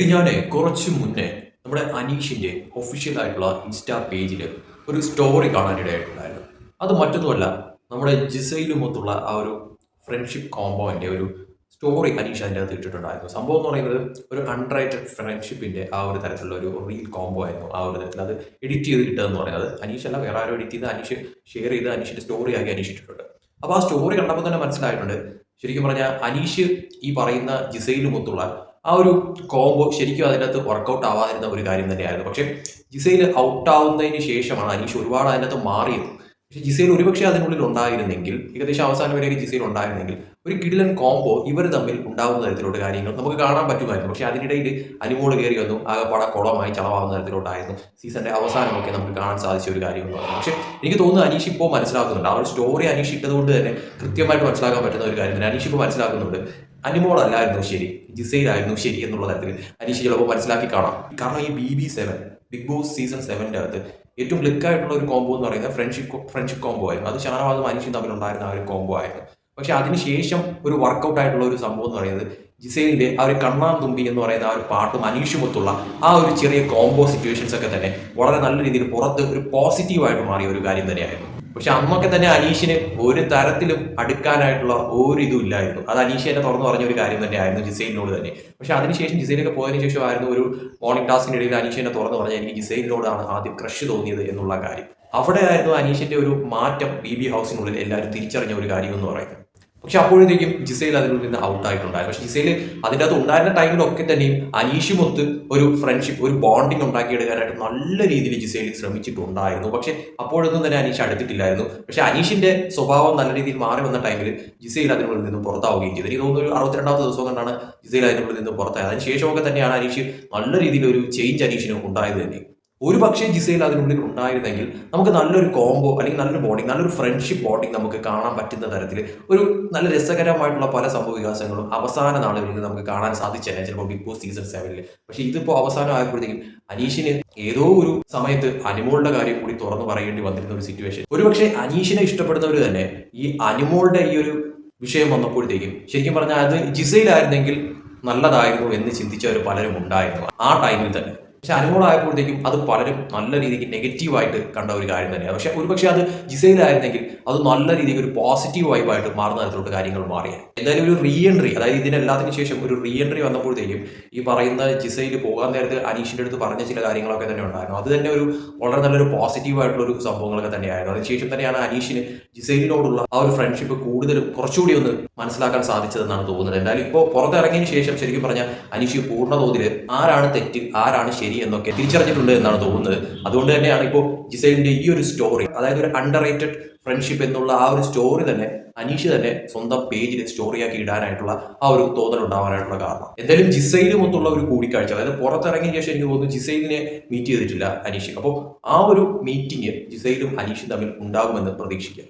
ഇത് ഞാനേ കുറച്ച് മുന്നേ നമ്മുടെ അനീഷിന്റെ ഒഫീഷ്യൽ ആയിട്ടുള്ള ഇൻസ്റ്റാ പേജിൽ ഒരു സ്റ്റോറി കാണാനിടയായിട്ടുണ്ടായിരുന്നു അത് മറ്റൊന്നുമല്ല നമ്മുടെ ജിസയിലുമൊത്തുള്ള ആ ഒരു ഫ്രണ്ട്ഷിപ്പ് കോമ്പോന്റെ ഒരു സ്റ്റോറി അനീഷ് അതിന്റെ അകത്ത് ഇട്ടിട്ടുണ്ടായിരുന്നു. സംഭവം എന്ന് പറയുന്നത് ഒരു അൺറൈറ്റഡ് ഫ്രണ്ട്ഷിപ്പിന്റെ ആ ഒരു തരത്തിലുള്ള ഒരു റീൽ കോംബോ ആയിരുന്നു ആ ഒരു തരത്തിൽ. അത് എഡിറ്റ് ചെയ്ത് കിട്ടുക പറയുന്നത് അനീഷ് അല്ല വേറെ ആരും എഡിറ്റ് ചെയ്ത് അനീഷ് ഷെയർ ചെയ്ത് അനീഷിന്റെ സ്റ്റോറി ആക്കി അനീഷ് ഇട്ടിട്ടുണ്ട്. അപ്പോൾ ആ സ്റ്റോറി കണ്ടപ്പോൾ തന്നെ മനസ്സിലായിട്ടുണ്ട്. ശരിക്കും പറഞ്ഞാൽ അനീഷ് ഈ പറയുന്ന ജിസയിലുമൊത്തുള്ള ആ ഒരു കോംബോ ശരിക്കും അതിനകത്ത് വർക്കൗട്ട് ആവാതിരുന്ന ഒരു കാര്യം തന്നെയായിരുന്നു. പക്ഷേ ജിസയിൽ ഔട്ട് ആവുന്നതിന് ശേഷമാണ് അനീഷ് ഒരുപാട് അതിനകത്ത് മാറിയത്. പക്ഷേ ജിസയിൽ ഒരുപക്ഷെ അതിനുള്ളിൽ ഉണ്ടായിരുന്നെങ്കിൽ ഏകദേശം അവസാനം വരെയൊക്കെ ജിസയിൽ ഉണ്ടായിരുന്നെങ്കിൽ ഒരു കിടിലൻ കോംബോ ഇവർ തമ്മിൽ ഉണ്ടാകുന്ന തരത്തിലുള്ള കാര്യങ്ങൾ നമുക്ക് കാണാൻ പറ്റുമായിരുന്നു. പക്ഷേ അതിനിടയിൽ അനിമോൾ കയറി വന്നു ആകെപ്പാടെ കുളമായി ചളവാകുന്ന തരത്തിലോട്ടായിരുന്നു. സീസണിന്റെ അവസാനമൊക്കെ നമുക്ക് കാണാൻ സാധിച്ച ഒരു കാര്യം പക്ഷേ എനിക്ക് തോന്നുന്നു അനീഷ് ഇപ്പോൾ മനസ്സിലാക്കുന്നുണ്ട്. ആ ഒരു സ്റ്റോറി അനീഷ് ഇട്ടതുകൊണ്ട് തന്നെ കൃത്യമായിട്ട് മനസ്സിലാക്കാൻ പറ്റുന്ന ഒരു കാര്യം തന്നെ. അനീഷ് ഇപ്പോൾ മനസ്സിലാക്കുന്നുണ്ട്. അനിമോളല്ലായിരുന്നു ശരി ജിസയിലായിരുന്നു ശരി എന്നുള്ള തരത്തിൽ അനീഷ് ചിലപ്പോൾ മനസ്സിലാക്കി കാണാം. കാരണം ഈ B B seven Big Boss season സെവന്റെ അകത്ത് ഏറ്റവും ആയിട്ടുള്ള ഒരു കോംബോ എന്ന് പറയുന്നത് ഫ്രണ്ട്ഷിപ്പ് ഫ്രണ്ട്ഷിപ്പ് കോംബോ ആയിരുന്നു. അത് ഷാനവാദും അനീഷും തമ്മിലുണ്ടായിരുന്ന ആ ഒരു കോംബോ ആയിരുന്നു. പക്ഷെ അതിനുശേഷം ഒരു വർക്കൗട്ട് ആയിട്ടുള്ള ഒരു സംഭവം എന്ന് പറയുന്നത് ജിസൈലിന്റെ ആ ഒരു കണ്ണാം തുമ്പി എന്ന് പറയുന്ന ആ ഒരു പാട്ടും അനീഷുമൊത്തുള്ള ആ ഒരു ചെറിയ കോംബോ സിറ്റുവേഷൻസ് ഒക്കെ തന്നെ വളരെ നല്ല രീതിയിൽ പുറത്ത് ഒരു പോസിറ്റീവായിട്ട് മാറിയ ഒരു കാര്യം തന്നെയായിരുന്നു. പക്ഷെ അന്നൊക്കെ തന്നെ അനീഷിന് ഒരു തരത്തിലും അടുക്കാനായിട്ടുള്ള ഒരു ഇതും ഇല്ലായിരുന്നു. അത് അനീഷ് തന്നെ തുറന്നു പറഞ്ഞ ഒരു കാര്യം തന്നെയായിരുന്നു ജിസൈലിനോട് തന്നെ. പക്ഷെ അതിനുശേഷം ജിസൈലൊക്കെ പോയതിനു ശേഷം ആയിരുന്നു ഒരു മോർണിംഗ് ടാസ്കിനിടയിൽ അനീഷ് തന്നെ തുറന്നു പറഞ്ഞ എനിക്ക് ജിസൈലിനോടാണ് ആദ്യം ക്രഷ് തോന്നിയത് എന്നുള്ള കാര്യം. അവിടെ ആയിരുന്നു അനീഷിന്റെ ഒരു മാറ്റം ബി ബി ഹൗസിനുള്ളിൽ എല്ലാവരും തിരിച്ചറിഞ്ഞ ഒരു കാര്യം എന്ന് പറയുന്നത്. പക്ഷെ അപ്പോഴത്തേക്കും ജിസൈൽ അതിൽ നിന്ന് ഔട്ട് ആയിട്ടുണ്ടായിരുന്നു പക്ഷെ ജിസൈൽ അതിന്റെ അകത്ത് ഉണ്ടായിരുന്ന ടൈമിലൊക്കെ തന്നെയും അനീഷുമൊത്ത് ഒരു ഫ്രണ്ട്ഷിപ്പ് ഒരു ബോണ്ടിങ് ഉണ്ടാക്കിയെടുക്കാനായിട്ട് നല്ല രീതിയിൽ ജിസൈൽ ശ്രമിച്ചിട്ടുണ്ടായിരുന്നു. പക്ഷെ അപ്പോഴൊന്നും തന്നെ അനീഷ് അടുത്തിട്ടില്ലായിരുന്നു. പക്ഷെ അനീഷിന്റെ സ്വഭാവം നല്ല രീതിയിൽ മാറി വന്ന ടൈമിൽ ജിസൈൽ അതിനുള്ളിൽ നിന്ന് പുറത്താവുകയും ചെയ്തു. എനിക്ക് തോന്നുന്നു ഒരു അറുപത്തിരണ്ടാമത്തെ ദിവസം കൊണ്ടാണ് ജിസൈൽ അതിനുള്ളിൽ നിന്ന് പുറത്തായത്. അതിനുശേഷമൊക്കെ തന്നെയാണ് അനീഷ് നല്ല രീതിയിൽ ഒരു ചേഞ്ച് അനീഷിന് ഉണ്ടായത് തന്നെ. ഒരു പക്ഷേ ജിസയിൽ അതിനുള്ളിൽ ഉണ്ടായിരുന്നെങ്കിൽ നമുക്ക് നല്ലൊരു കോംബോ അല്ലെങ്കിൽ നല്ലൊരു ബോണ്ടിങ് നല്ലൊരു ഫ്രണ്ട്ഷിപ്പ് ബോണ്ടിങ് നമുക്ക് കാണാൻ പറ്റുന്ന തരത്തിൽ ഒരു നല്ല രസകരമായിട്ടുള്ള പല സംഭവ വികാസങ്ങളും അവസാന നാളുകളിൽ നമുക്ക് കാണാൻ സാധിച്ചേനെ ചിലപ്പോൾ ബിഗ് ബോസ് സീസൺ സെവനിൽ പക്ഷേ ഇതിപ്പോൾ അവസാനം ആയപ്പോഴത്തേക്കും അനീഷിന് ഏതോ ഒരു സമയത്ത് അനുമോളുടെ കാര്യം കൂടി തുറന്നു പറയേണ്ടി വന്നിരുന്ന ഒരു സിറ്റുവേഷൻ ഒരുപക്ഷെ അനീഷിനെ ഇഷ്ടപ്പെടുന്നവർ തന്നെ ഈ അനുമോളുടെ ഈ ഒരു വിഷയം വന്നപ്പോഴത്തേക്കും ശരിക്കും പറഞ്ഞാൽ അത് ജിസയിലായിരുന്നെങ്കിൽ നല്ലതായിരുന്നു എന്ന് ചിന്തിച്ചവർ പലരും ഉണ്ടായിരുന്നു ആ ടൈമിൽ തന്നെ. പക്ഷെ അനുമോളായപ്പോഴത്തേക്കും അത് പലരും നല്ല രീതിക്ക് നെഗറ്റീവായിട്ട് കണ്ട ഒരു കാര്യം തന്നെയാണ്. പക്ഷെ ഒരുപക്ഷെ അത് ജിസയിലായിരുന്നെങ്കിൽ അത് നല്ല രീതിക്ക് ഒരു പോസിറ്റീവ് വൈബായിട്ട് മാറുന്ന തരത്തിലോട്ട് കാര്യങ്ങൾ മാറിയാണ് എന്തായാലും ഒരു റീ എൻട്രി അതായത് ഇതിനെല്ലാത്തിനു ശേഷം ഒരു റീ എൻട്രി വന്നപ്പോഴത്തേക്കും ഈ പറയുന്ന ജിസയിൽ പോകാൻ നേരത്തെ അനീഷിന്റെ അടുത്ത് പറഞ്ഞ ചില കാര്യങ്ങളൊക്കെ തന്നെ ഉണ്ടായിരുന്നു. അത് തന്നെ ഒരു വളരെ നല്ലൊരു പോസിറ്റീവ് ആയിട്ടുള്ള ഒരു സംഭവങ്ങളൊക്കെ തന്നെയായിരുന്നു. അതിനുശേഷം തന്നെയാണ് അനീഷിന് ജിസൈലിനോടുള്ള ആ ഒരു ഫ്രണ്ട്ഷിപ്പ് കൂടുതലും കുറച്ചുകൂടി ഒന്ന് മനസ്സിലാക്കാൻ സാധിച്ചതെന്നാണ് തോന്നുന്നത്. എന്തായാലും ഇപ്പോൾ പുറത്തിറങ്ങിയതിന് ശേഷം ശരിക്കും പറഞ്ഞാൽ അനീഷ് പൂർണ തോതിൽ ആരാണ് തെറ്റ് ആരാണ് ശരി എന്നൊക്കെ തിരിച്ചറിഞ്ഞിട്ടുണ്ട് എന്നാണ് തോന്നുന്നത്. അതുകൊണ്ട് തന്നെയാണ് ഇപ്പോൾ ജിസൈലിന്റെ ഈ ഒരു സ്റ്റോറി അതായത് ഒരു അണ്ടർ റേറ്റഡ് ഫ്രണ്ട്ഷിപ്പ് എന്നുള്ള ആ ഒരു സ്റ്റോറി തന്നെ അനീഷ് തന്നെ സ്വന്തം പേജിൽ സ്റ്റോറിയാക്കി ഇടാനായിട്ടുള്ള ആ ഒരു തോന്നൽ ഉണ്ടാവാനായിട്ടുള്ള കാരണം. എന്തായാലും ജിസൈലുമൊത്തുള്ള ഒരു കൂടിക്കാഴ്ച അതായത് പുറത്തിറങ്ങിയ ശേഷം എനിക്ക് തോന്നുന്നു ജിസൈലിനെ മീറ്റ് ചെയ്തിട്ടില്ല അനീഷ്. അപ്പോൾ ആ ഒരു മീറ്റിംഗ് ജിസൈലും അനീഷും തമ്മിൽ ഉണ്ടാകുമെന്ന് പ്രതീക്ഷിക്കാം.